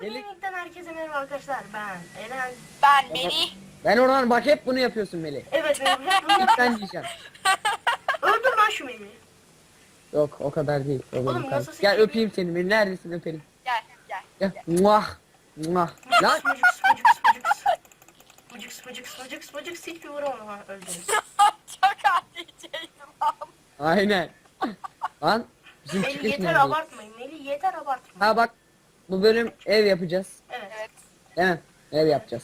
Melih. Gaming'den herkese merhaba arkadaşlar. Ben Eren. Ben Melih. Ben oradan bak hep bunu yapıyorsun Melih. Evet Melih. Hep bunu yapıyorsun. sen diyeceğim. Öldür lan şu Melih'i. Yok o kadar değil. O Oğlum, kardeşim. nasıl Gel seçeyim? öpeyim seni. Melih neredesin öpelim. Gel gel. Gel. Muah. Muah. Lan. Mucuks mucuks mucuks. Mucuks mucuks mucuks mucuks hiçbir vuramam ha öldünüz. Çok adiceydim lan. Aynen. Lan. Bizim Melih çıkış yeter nerede? abartmayın. Melih yeter abartmayın. Ha bak. Bu bölüm ev yapacağız. Evet. Evet. Değil mi? Ev yapacağız.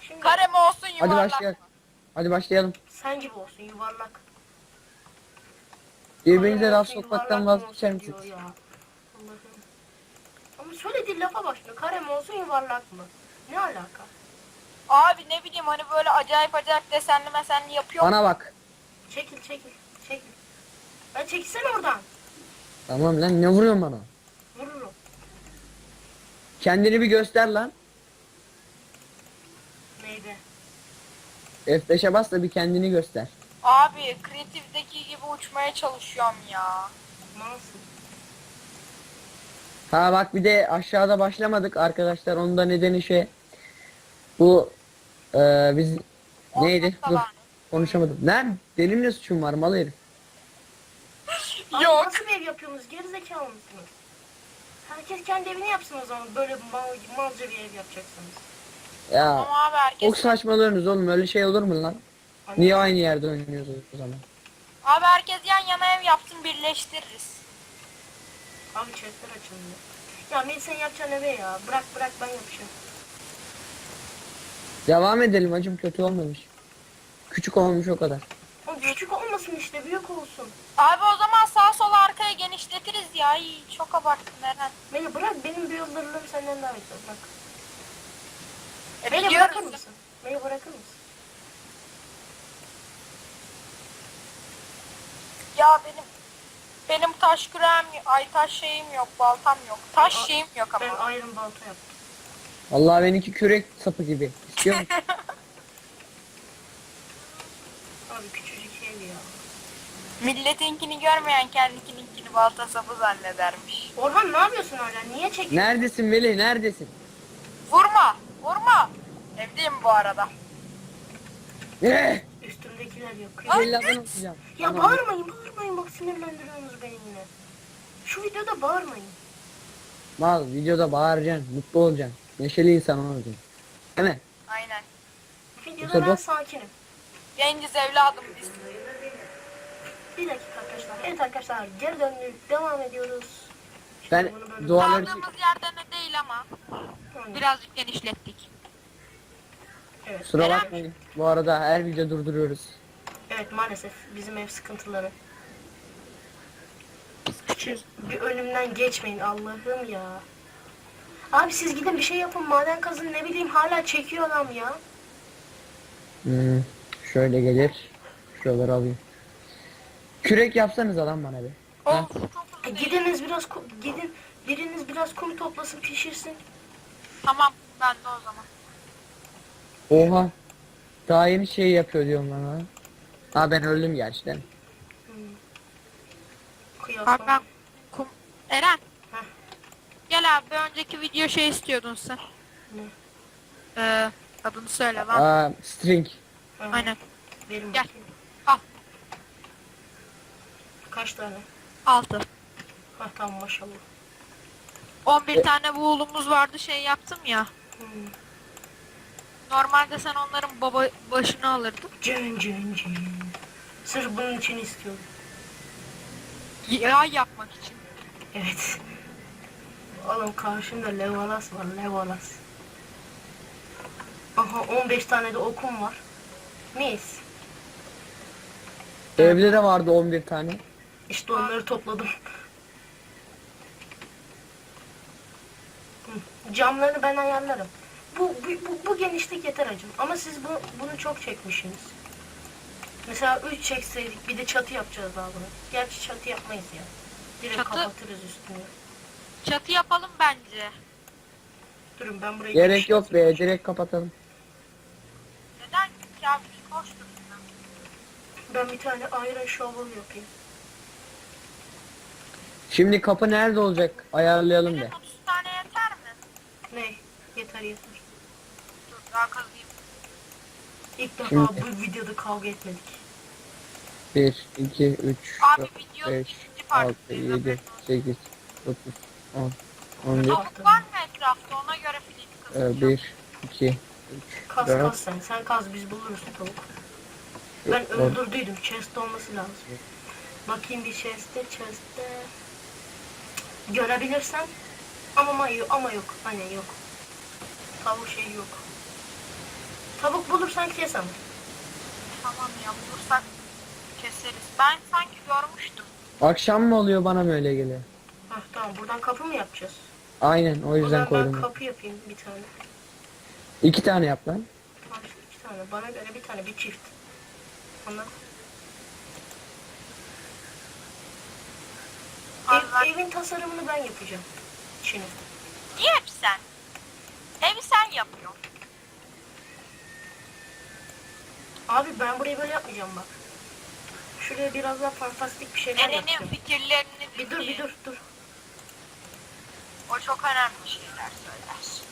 Şimdi Kare mi olsun Hadi yuvarlak başlayalım. mı? Hadi başlayalım. sen gibi olsun yuvarlak. Birbirinize Kare laf olsun, sokmaktan yuvarlak mı vazgeçer olsun diyor misiniz? ya. Allah'ım. Ama söylediği lafa başlıyor. Kare mi olsun yuvarlak mı? Ne alaka? Abi ne bileyim hani böyle acayip acayip desenli mesenli yapıyor. Bana bak. Çekil çekil çekil. Ya çekilsene oradan. Tamam lan ne vuruyorsun bana? Kendini bir göster lan. Neydi? F5'e bas da bir kendini göster. Abi kreatifteki gibi uçmaya çalışıyorum ya. Malsın. Ha bak bir de aşağıda başlamadık arkadaşlar. Onun da nedeni şey. Bu eee biz neydi? Olmazsa Dur var. konuşamadım. Lan benim ne suçum var mal herif. Abi Yok. Nasıl bir ev yapıyorsunuz? Gerizekalı mısınız? Herkes kendi evini yapsın o zaman. Böyle mal, malca bir ev yapacaksınız. Ya Ama abi herkes... çok saçmalıyorsunuz oğlum öyle şey olur mu lan? Hani- Niye aynı yerde oynuyoruz o zaman? Abi herkes yan yana ev yapsın birleştiririz. Abi chatler açılmıyor. Ya Melih sen yapacaksın eve ya. Bırak bırak ben yapacağım. Devam edelim hacım kötü olmamış. Küçük olmuş o kadar. O küçük olmasın işte büyük olsun. Abi o zaman sağ sola arkaya genişletiriz ya. İyi, çok abarttın Eren. Melih bırak benim build'larım senden daha iyi. Bırak. E, biliyoruz. bırakır mısın? Melih bırakır mısın? Ya benim benim taş kürem, ay taş şeyim yok, baltam yok. Taş Ben- şeyim yok Ben ama. iron balta yaptım. Allah benimki kürek sapı gibi. İstiyor musun? Abi ya. Milletinkini görmeyen kendikininkini balta sapı zannedermiş. Orhan ne yapıyorsun hala? Niye çekiyorsun? Neredesin Melih neredesin? Vurma, vurma. Evdeyim bu arada. Ne? Üstümdekiler yok. Melih adını. Ya Tamam. bağırmayın bağırmayın bak sinirlendiriyorsunuz beni yine. Şu videoda bağırmayın. Mal videoda bağıracaksın, mutlu olacaksın. Neşeli insan olacaksın. Değil mi? Aynen. Videoda Yoksa ben sakinim. Genciz evladım biz. Bir dakika arkadaşlar. Evet arkadaşlar geri döndük. Devam ediyoruz. Şimdi Ben bunu böyle- duaları Kaldığımız yerden de değil ama Aynen. birazcık genişlettik. Evet. Kusura Eren- bakmayın. Bu arada her video durduruyoruz. Evet maalesef bizim ev sıkıntıları. Bir önümden geçmeyin Allah'ım ya. Abi siz gidin bir şey yapın maden kazın ne bileyim hala çekiyor adam ya. Hmm, şöyle gelir. Şuraları alayım. Kürek yapsanız adam bana bir. Ha? Of çok E, gidiniz biraz ku- gidin biriniz biraz kum toplasın pişirsin. Tamam ben de o zaman. Oha. Daha yeni şey yapıyor diyorum lan ha. Ha ben öldüm gerçekten. Kıyasla. Abi ben kum... Eren. Heh. Gel abi önceki video şey istiyordun sen. Ne? Ee, adını söyle lan. Aa, string. Aynen. Verin Gel. bakayım. Kaç tane? Altı. Ha tamam maşallah. 11 E- tane buğulumuz vardı şey yaptım ya. Hmm. Normalde sen onların baba başını alırdın. Cın cın cın. Sırf bunun için istiyorum. Yağ yapmak için. Evet. Oğlum karşımda Legolas var Legolas. Aha 15 tane de okum var. Mis. Evde de vardı 11 tane. İşte onları topladım. Hı, Camlarını ben ayarlarım. Bu, bu, bu, bu genişlik yeter acım. Ama siz bu, bunu çok çekmişsiniz. Mesela 3 çekseydik bir de çatı yapacağız daha bunu. Gerçi çatı yapmayız ya. Direkt Çatı- kapatırız üstünü. Çatı yapalım bence. Durun ben burayı Gerek yok be direkt kapatalım. Neden abi koş dursun. Ben bir tane iron shovel yapayım. Şimdi kapı nerede olacak? Ayarlayalım de. 30 tane yeter mi? Ne? Yeter yeter. Dur daha kazıyım. İlk defa Şimdi- bu videoda kavga etmedik. 1, 2, 3, Abi 4, videonun 5, ikinci partı 6, 7, 8, 9, 10, 11, Tavuk var mı etrafta ona göre film kazacağım. 1, 2, 3, Kaz 4, kaz sen. Sen kaz biz buluruz tavuk. Ben öldürdüydüm. Chest olması lazım. Bakayım bir chest'te chest'te. Görebilirsen. Ama ama yok. Ama yok. Aynen yok. Tavuk şey yok. Tavuk bulursan kes ama. Tamam ya bulursak keseriz. Ben sanki görmüştüm. Akşam mı oluyor bana mı öyle geliyor? Hah tamam buradan kapı mı yapacağız? Aynen o yüzden zaman ben koydum. kapı yapayım bir tane. İki tane yap lan. Tamam işte iki tane. Bana göre bir tane bir çift. Anladın? Abi ben- Ev, evin tasarımını ben yapacağım. Şimdi. Niye hep sen? Evi sen yapıyorsun. Abi ben burayı böyle yapmayacağım bak. Şuraya biraz daha fantastik bir şeyler Eren'in yapacağım. fikirlerini Bir dur bir dur dur. O çok önemli şeyler söyler.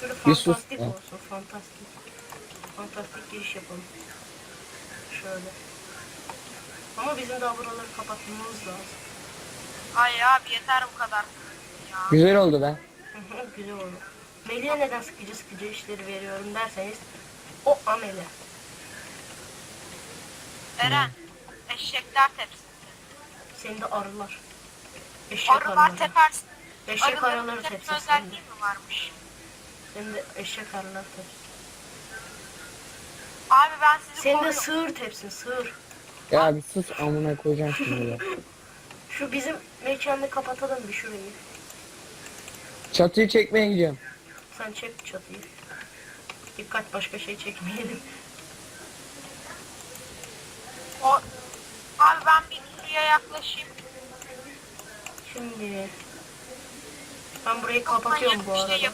Şöyle Bir sus fantastik ya. olsun fantastik. Fantastik giriş yapalım. Şöyle. Ama bizim daha buraları kapatmamız lazım. Ay abi yeter bu kadar. Ya. Güzel oldu be. Güzel oldu. Melih'e neden sıkıcı sıkıcı işleri veriyorum derseniz o amele. Eren. Eşekler tepsi. Senin de arılar. Eşek Arılar arıları. tepersin. Eşek arıları Arıların tepsi tepsi senin de. özelliği mi varmış? Senin de eşek arılar tepsi. Abi ben sizi Senin de koruyorum. sığır tepsin sığır. Ya bir sus amına koyacağım şimdi ya. Şu bizim mekanı kapatalım bir şurayı. Çatıyı çekmeye gidiyorum. Sen çek çatıyı. Dikkat başka şey çekmeyelim. O... Abi ben bir suya yaklaşayım. Şimdi ben burayı kapatıyorum bu arada. şey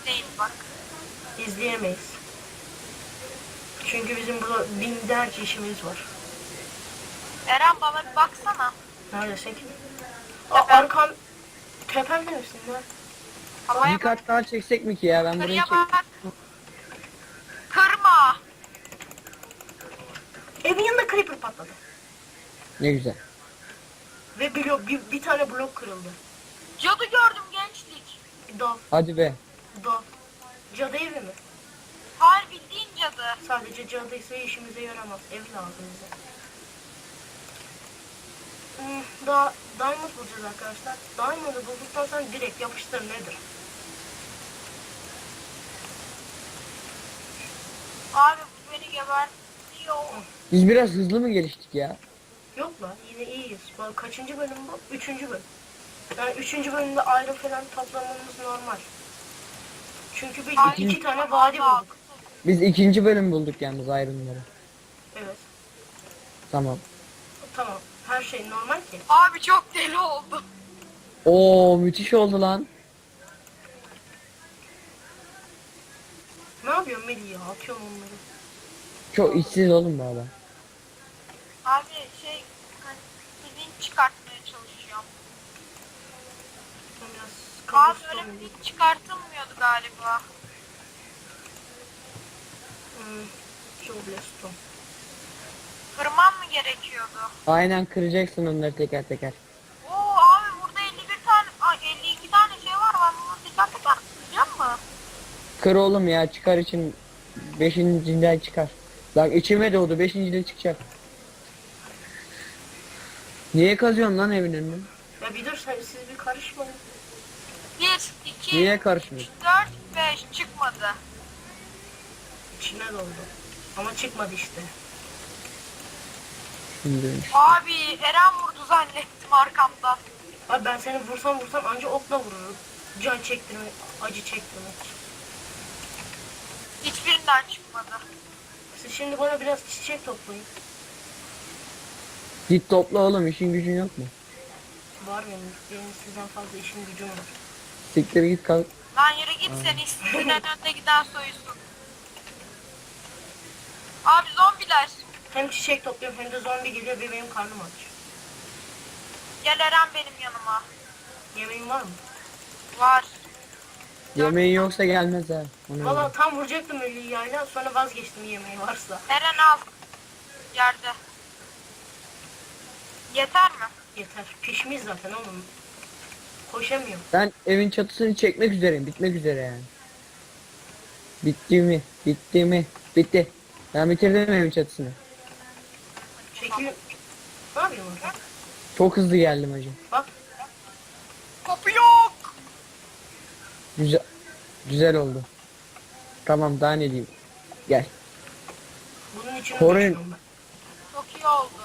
izleyin bak. İzleyemeyiz. Çünkü bizim burada binlerce işimiz var. Eren bana bir baksana. Neredesin ki? Aa, arkam tepemde misin lan? Havaya Bir kat daha çeksek mi ki ya ben burayı Yukarıya çek. bak. Kırma. Evin yanında creeper patladı. Ne güzel. Ve blok, bir, bir tane blok kırıldı. Cadı gördüm gençlik. Dal, Hadi be. dal. Cadı evi mi? Hayır bildiğin cadı. Sadece cadıysa işimize yaramaz. Ev lazım bize. Hmm, daha diamond bulacağız arkadaşlar. Diamond'ı bulduktan sonra direkt yapıştır nedir? Abi bu beni gebertiyor. Biz biraz hızlı mı geliştik ya? Yok lan yine iyiyiz. Bak kaçıncı bölüm bu? Üçüncü bölüm. Yani üçüncü bölümde ayrı falan toplamamız normal. Çünkü biz Ay, iki tane vadi bulduk. Biz ikinci bölüm bulduk yalnız ayrımları. Evet. Tamam. Tamam. Her şey normal ki. Abi çok deli oldu. Oo müthiş oldu lan. Ne yapıyorsun Melih ya? Atıyorum onları. Çok işsiz oğlum bu adam. Abi şey hani çıkartmaya çalışıyorum. Ben biraz Abi öyle bilinç çıkartılmıyordu galiba. Hmm. Cobblestone. Kırmam mı gerekiyordu? Aynen kıracaksın onları teker teker. Oo abi burada 51 tane, ay 52 tane şey var. Ben bunu teker teker kıracağım mı? Kır oğlum ya çıkar için beşincinden çıkar. Bak içime doğdu beşincide çıkacak. Niye kazıyorsun lan evin önünü? Ya bir dur sen siz bir karışmayın. 1, 2, Niye karışmıyorsun? 4, 5 çıkmadı. İçine doldu. Ama çıkmadı işte. Şimdi Abi Eren vurdu zannettim arkamdan. Abi ben seni vursam vursam anca okla vururum. Can çektirmek, acı çektirmek. Hiçbirinden çıkmadı. Siz şimdi bana biraz çiçek toplayın. git topla oğlum işin gücün yok mu? Var benim, benim sizden fazla işim gücüm var. Siktir git kalk. Lan yürü git sen istediğinden önde giden soyusun. Abi zombiler. Hem çiçek topluyorum hem de zombi geliyor ve benim karnım aç. Gel Eren benim yanıma. Yemeğin var mı? Var. Yemeğin yoksa gelmez ha. Ona Valla göre. tam vuracaktım ölüyü yayla sonra vazgeçtim yemeği varsa. Eren al. Yerde. Yeter mi? Yeter. Pişmiş zaten oğlum. Koşamıyorum. Ben evin çatısını çekmek üzereyim. Bitmek üzere yani. Bitti mi? Bitti mi? Bitti. Ben bitirdim evin çatısını. Yapıyorsun orada? Çok hızlı geldim hacı. Bak. Kapı yok. Güzel. Güzel oldu. Tamam daha ne diyeyim. Gel. Bunun için Koruyun. uğraşıyorum ben. Çok iyi oldu.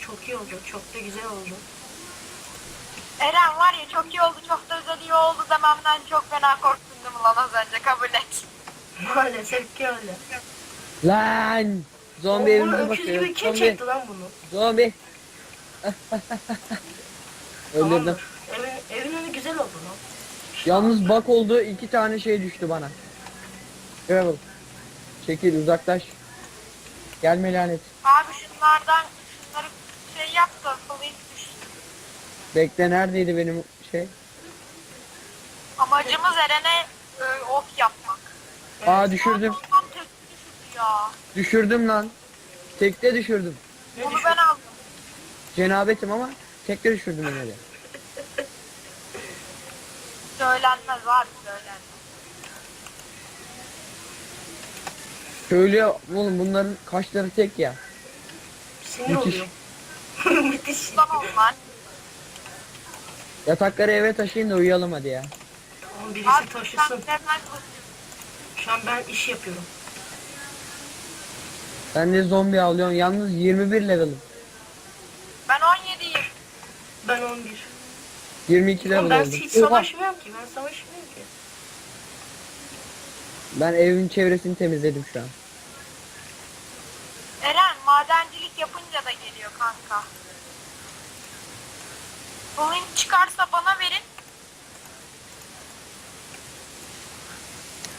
Çok iyi oldu. Çok da güzel oldu. Eren var ya çok iyi oldu çok da özel iyi oldu dememden çok fena korktun değil mi lan az önce kabul et. Maalesef ki öyle. Lan! Zombi Oğlum, evimize öküz bakıyor. gibi kim Zombi. çekti lan bunu? Zombi. Öldürdüm. Tamamdır. Evin, evin önü güzel oldu lan. Yalnız bak oldu iki tane şey düştü bana. Gravel. Çekil uzaklaş. Gelme lanet. Abi şunlardan şunları şey yap da düşsün. Bekle neredeydi benim şey? Amacımız Eren'e e, ok yapmak. Aa düşürdüm. Ya. Düşürdüm lan. Tekte düşürdüm. Ne Onu düşün? ben aldım. Cenabetim ama tekte düşürdüm yine de. Söylenmez abi söylenmez. Köylüye oğlum bunların kaşları tek ya. Sinir Müthiş. oluyorum. Müthiş. Şuradan onlar. Yatakları eve taşıyın da uyuyalım hadi ya. Oğlum birisi Abi sen taşısın. neden Şu an ben iş yapıyorum. Ben de zombi avlıyorum. Yalnız 21 level'ım. Ben 17'yim. Ben 11. 22 level Oğlum ben oldum. hiç Oha! savaşmıyorum ki. Ben savaşmıyorum ki. Ben evin çevresini temizledim şu an. Eren madencilik yapınca da geliyor kanka. Oyun çıkarsa bana verin.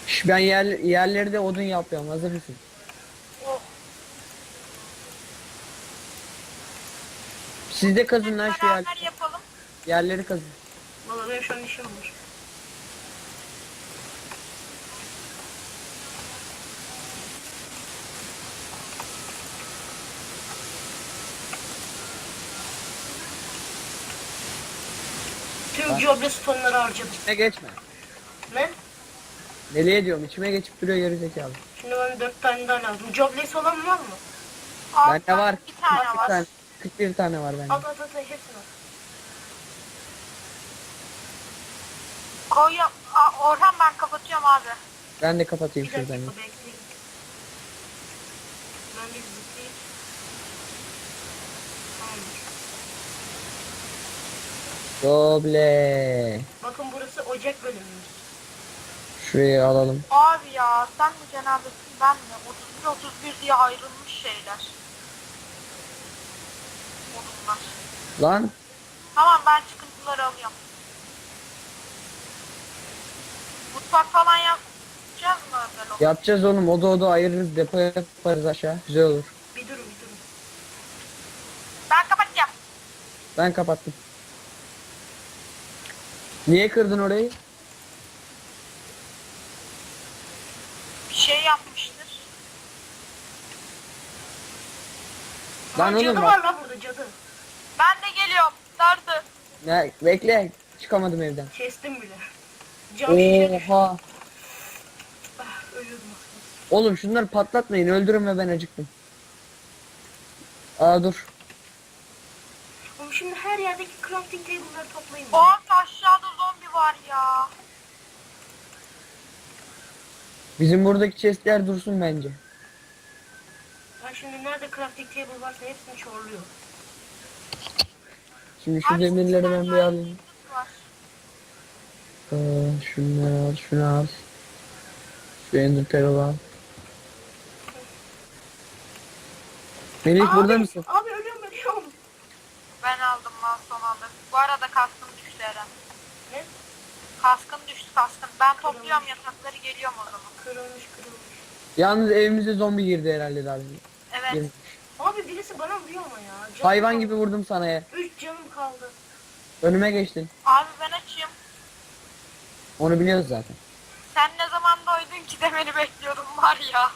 Şş, ben yer, yerleri de odun yapıyorum. Hazır mısın? Siz de kazın lan şu yer, Beraber yapalım. yerleri kazın. Valla benim şu an işim var. Tüm Coblestone'ları harcadım. İçime geçme. Ne? Nereye diyorum? İçime geçip duruyor geri zekalı. Şimdi bana 4 tane daha lazım. Jobless olan var mı? Al, Bende var. Bir tane 41 var. tane, 41 tane var bende. At at at hepsini at. Koy. Aa, Orhan ben kapatıyorum abi. Ben de kapatayım Bir şuradan. dakika ya. bekleyin. Ben bir zıplayayım. Tamamdır. Doble. Bakın burası ocak bölümümüz. Şurayı alalım. Abi ya sen mi cenabesin ben mi? 31 31 diye ayrılmış şeyler. Lan Tamam ben çıkıntıları alıyorum. Mutfak falan yapacağız mı özel olarak? yapacağız oğlum. Oda oda ayırırız. Depo yaparız aşağı. Güzel olur. Bir durun bir durun. Ben kapatacağım. Ben kapattım. Niye kırdın orayı? Bir şey yapmıştır. Lan oğlum cadı bak. var lan burada cadı. Ben de geliyorum. Dardı. Ne, bekle. Çıkamadım evden. Kestim bile. Cam şişe düştü. Oha. Ah, ölüyordum aslında. Oğlum şunları patlatmayın. Öldürün ve ben acıktım. Aa dur. Oğlum şimdi her yerdeki crafting table'ları toplayın. O aşağıda zombi var ya. Bizim buradaki chestler dursun bence. Ben şimdi nerede crafting table varsa hepsini çorluyor. Şimdi şu Abi, demirleri ben bir alayım. var. Aa, şunları al, şunu al. Şu ender pearl al. Melih burada Abi, mısın? Abi ölüyorum ölüyorum. Ben aldım lan son anda. Bu arada kaskın düştü Eren. Ne? Kaskın düştü kaskın. Ben topluyorum yatakları geliyorum o zaman. Kırılmış kırılmış. Yalnız evimize zombi girdi herhalde daha. önce. Evet. Abi birisi bana vuruyor ama ya. Canım Hayvan kaldı. gibi vurdum sana ya. Üç canım kaldı. Önüme geçtin. Abi ben açayım. Onu biliyoruz zaten. Sen ne zaman doydun ki demeni bekliyordum var ya.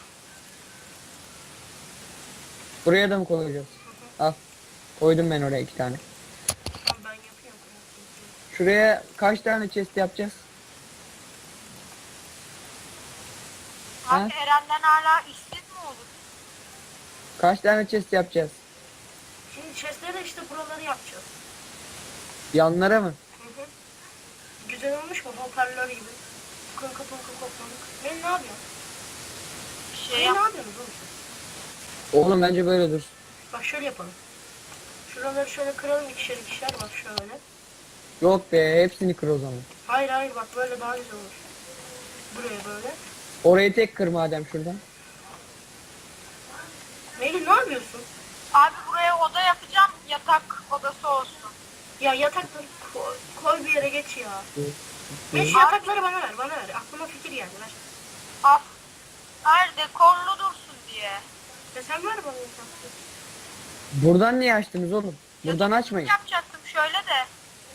Buraya da mı koyacağız? Al. Koydum ben oraya iki tane. Tamam ben yapıyorum. Şuraya kaç tane chest yapacağız? Ha? Abi Eren'den hala olur? Kaç tane chest yapacağız? Şimdi chestlere işte buraları yapacağız. Yanlara mı? Hı hı. Güzel olmuş mu? Hoparlör gibi. Kanka kanka koklamak. Ben ne yapıyorsun? Bir Ben şey ne yap. yapıyorsunuz oğlum? Oğlum bence böyle dursun. Bak şöyle yapalım. Şuraları şöyle kıralım ikişer ikişer bak şöyle. Yok be hepsini kır o zaman. Hayır hayır bak böyle daha güzel olur. Buraya böyle. Orayı tek kır madem şuradan. Ne yapıyorsun? Abi buraya oda yapacağım. Yatak odası olsun. Ya yatakları koy, koy bir yere geç ya. Geç Hı. yatakları bana ver bana ver. Aklıma fikir geldi ver. Al. Hayır dekorlu dursun diye. Ya sen ver bana yatakları. Buradan niye açtınız oğlum? Buradan açmayın. Yapacaktım şöyle de.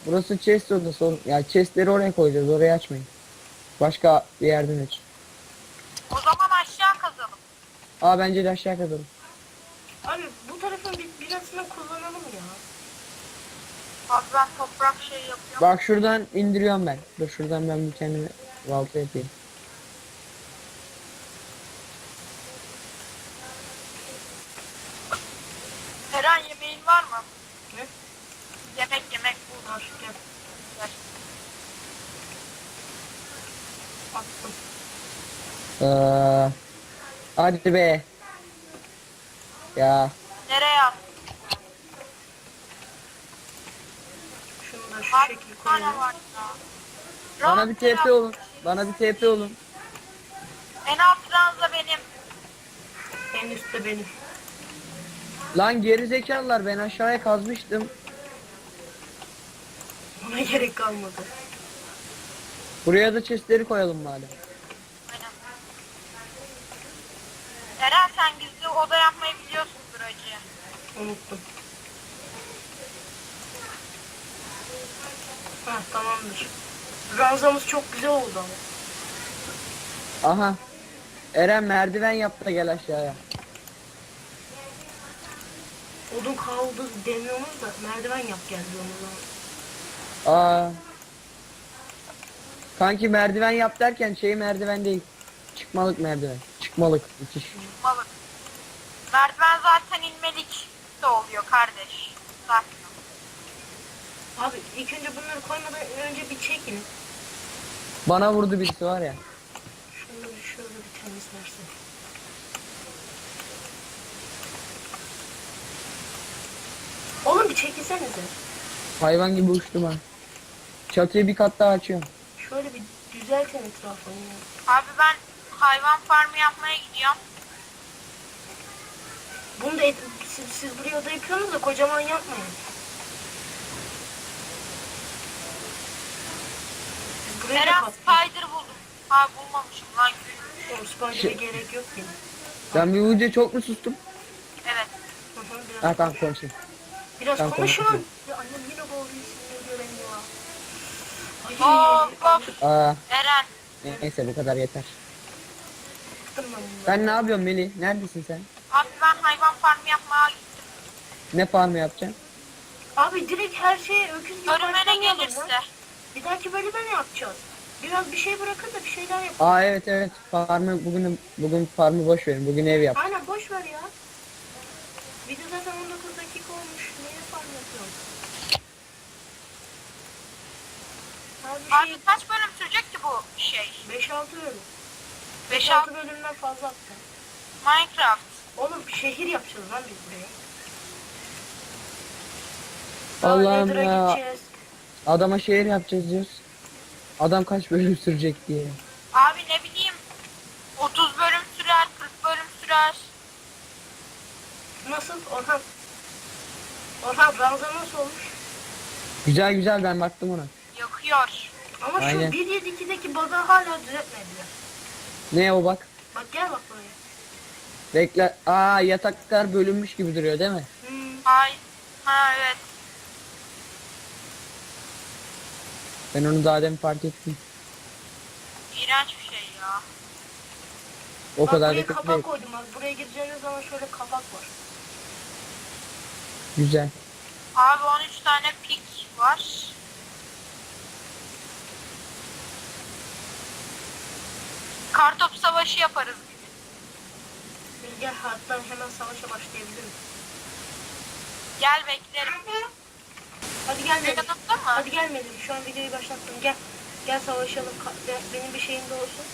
Burası chest odası oğlum. Ya chestleri oraya koyacağız. Oraya açmayın. Başka bir yerden aç. O zaman aşağı kazalım. Aa bence de aşağı kazalım. Abi bu tarafın bir, birazını kullanalım ya. Abi ben toprak şey yapıyorum. Bak şuradan indiriyorum ben. Dur şuradan ben bir kendime balta yapayım. Eren yemeğin var mı? Ne? Yemek yemek bu. Attım. Ee, hadi be. Ya Nereye at? Şunu da şu Abi şekil bir tane koyalım. var ya. bana bir TP olun. Bana bir TP olun. En alt ranza benim. En üstte benim. Lan geri zekalılar ben aşağıya kazmıştım. Ona gerek kalmadı. Buraya da chestleri koyalım madem. Aynen. Eren sen gizli oda yapmayı biliyorsundur acı. Unuttum. Ha tamamdır. Ranzamız çok güzel oldu ama. Aha. Eren merdiven yap da gel aşağıya. Odun kaldı demiyoruz da merdiven yap geldi o zaman. Aa. Kanki merdiven yap derken şey merdiven değil. Çıkmalık merdiven. Çıkmalık. Müthiş. Balık. Merdiven zaten de oluyor kardeş. Sakin ol. Abi ilk önce bunları koymadan önce bir çekin. Bana vurdu birisi var ya. Şunları şöyle bir temizlersin. Oğlum bir çekilsenize. Hayvan gibi uçtum ha. Çatıyı bir kat daha açıyorum. Şöyle bir düzeltin etrafını ya. Abi ben hayvan farmı yapmaya gidiyorum. Bunu da et, siz, siz buraya oda yapıyorsunuz da kocaman yapmayın. Siz buraya da Eren kat. spider buldum. Ha bulmamışım lan gülmüş. Oğlum spider'e Şey- gerek yok ki. Ben bir uca çok mu sustum? Evet. Hı hı, biraz, Ha tamam konuşayım. biraz tamam, konuşun. konuşayım. Ya annem yine bağırıyor sinirleniyor beni ya. Of Ay, of. Aa, Eren. neyse bu kadar yeter. bıktım ben bundan. Sen ne yapıyorsun Melih? Neredesin sen? Abi ben hayvan farmı yapmaya gittim. Ne farmı yapacaksın? Abi direkt her şeye öküz gibi Önüme ne başlamayalım lan. gelirse. Bir dahaki bölüme ne yapacağız? Biraz bir şey bırakın da bir şeyler yap. Aa evet evet. Farmı bugün bugün farmı boş verin. Bugün ev yap. Aynen boş ver ya. Video zaten 19 dakika olmuş. Niye farm yapıyorsun? Abi Abi kaç bölüm sürecek ki bu şey? bir şey 5-6 bölüm. 5-6 5-6 bölümden fazla attı. Minecraft. Oğlum şehir yapacağız lan biz buraya. Allah'ım Nether'a ya. gideceğiz. Adama şehir yapacağız diyoruz. Adam kaç bölüm sürecek diye. Abi ne bileyim 30 bölüm sürer, 40 bölüm sürer. Nasıl Orhan? Orhan Ramza nasıl olmuş? Güzel güzel ben baktım ona. Yakıyor. Ama Aynen. şu 1.7.2'deki bug'ı hala düzeltmediler. Ne o bak. Bak gel bak buraya. Bekle. Aa yataklar bölünmüş gibi duruyor değil mi? Hmm. Ay. Ha evet. Ben onu daha demin fark ettim. iğrenç bir şey ya. O Bak kadar buraya da kötü kapak değil. koydum bak. Buraya gireceğiniz zaman şöyle kapak var. Güzel. Abi 13 tane pik var. Kartop savaşı yaparız gel hatta hemen savaşa başlayabiliriz. Gel beklerim. Hadi gel. Yanımda mı? Hadi gel Melih. Şu an videoyu başlattım. Gel. Gel savaşalım. Ka- Benim bir şeyim de olsun.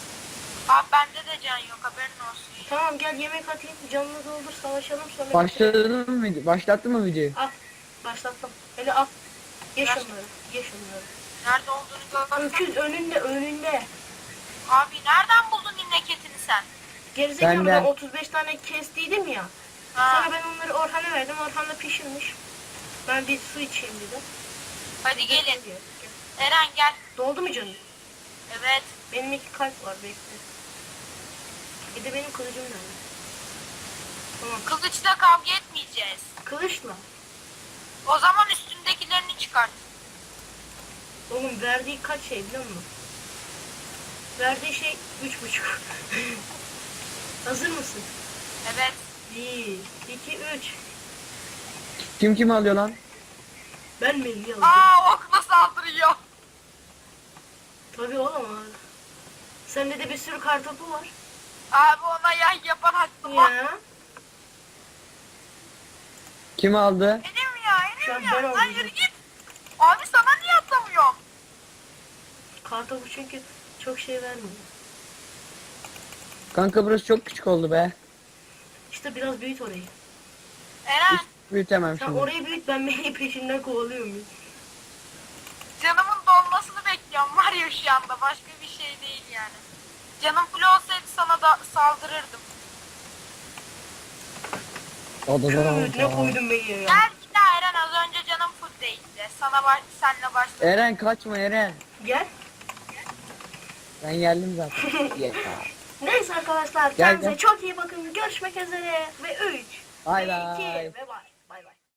Abi bende de can yok haberin olsun. Tamam gel yemek atayım. Canını doldur savaşalım sonra. Başladın mı video? Başlattın mı videoyu? Al. Başlattım. Hele al. Ye Ver. şunları. Ye şunları. Nerede olduğunu gördüm. Öküz önünde önünde. Abi nereden buldun innek etini sen? Gerizekalı ben Benden. 35 tane kestiydim ya. Ha, Sonra ben onları Orhan'a verdim. Orhan da pişirmiş. Ben bir su içeyim dedim. hadi gelin. Gel. Eren gel. Doldu mu canım? Evet. Benim iki kalp var bekle. Bir de benim kılıcım nerede? Tamam. Kılıçla kavga etmeyeceğiz. Kılıçla. O zaman üstündekilerini çıkart. Oğlum verdiği kaç şey biliyor musun? Verdiği şey üç buçuk. Hazır mısın? Evet. Bir, iki, üç. Kim kim alıyor lan? Ben Melih'i alacağım. Aa okla saldırıyor. Tabii oğlum abi. Sende de bir sürü kartopu var. Abi ona yay yapan hakkım var. Ya. Kim aldı? Benim ya Şu an ben ya. oynayacağım. Hayır git. Abi sana niye atamıyorum? Kartopu çünkü çok şey vermiyor. Kanka burası çok küçük oldu be. İşte biraz büyüt orayı. Eren Hiç büyütemem Sen şimdi. orayı büyüt ben Melih'i peşinden kovalıyorum. ya. canımın dolmasını bekliyorum var ya şu anda. Başka bir şey değil yani. Canım full olsaydı sana da saldırırdım. Küt ne koydum Melih'e ya. Gel bir daha Eren az önce canım full değildi. Sana baş, senle başladım. Eren kaçma Eren. Gel. Ben geldim zaten. Yeter. Neyse arkadaşlar Gel, kendinize gel. çok iyi bakın. Görüşmek üzere. Ve 3 Bay ve bay. 2 ve bay.